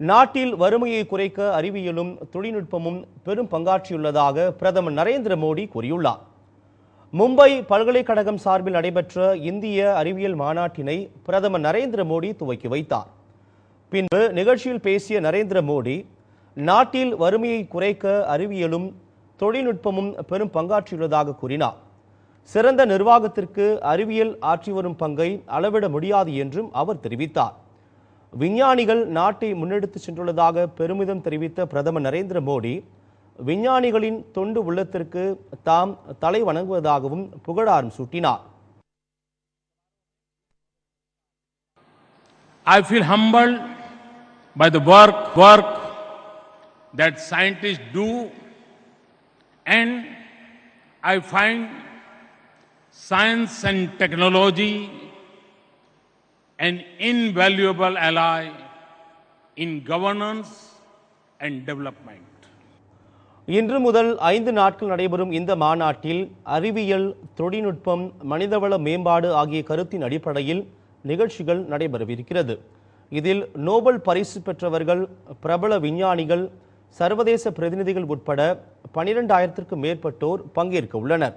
நாட்டில் வறுமையை குறைக்க அறிவியலும் தொழில்நுட்பமும் பெரும் பங்காற்றியுள்ளதாக பிரதமர் நரேந்திர மோடி கூறியுள்ளார். மும்பை பல்கலைக்கழகம் சார்பில் நடைபெற்ற இந்திய அறிவியல் மாநாட்டினை பிரதமர் நரேந்திர மோடி துவக்கி வைத்தார். பின்பு நிகழ்ச்சியில் பேசிய நரேந்திர மோடி நாட்டில் வறுமையை குறைக்க அறிவியலும் தொழில்நுட்பமும் பெரும் பங்காற்றியுள்ளதாக கூறினார். சிறந்த நிர்வாகத்திற்கு அறிவியல் ஆற்றி வரும் பங்கை அளவிட முடியாது என்றும் அவர் தெரிவித்தார். விஞ்ஞானிகள் நாட்டை முன்னெடுத்து சென்றுள்ளதாக பெருமிதம் தெரிவித்த பிரதமர் நரேந்திர மோடி விஞ்ஞானிகளின் தொண்டு உள்ளத்திற்கு தாம் தலை வணங்குவதாகவும் புகழாரம் சூட்டினார். I feel humbled by the work, work that scientists do, and I find science and technology an invaluable ally in governance and development. இன்று முதல் ஐந்து நாட்கள் நடைபெறும் இந்த மாநாட்டில் அறிவியல் தொழில்நுட்பம் மனிதவள மேம்பாடு ஆகிய கருத்தின் அடிப்படையில் நிகழ்ச்சிகள் நடைபெறவிருக்கிறது இதில் நோபல் பரிசு பெற்றவர்கள் பிரபல விஞ்ஞானிகள் சர்வதேச பிரதிநிதிகள் உட்பட பனிரெண்டாயிரத்திற்கும் மேற்பட்டோர் பங்கேற்க உள்ளனர்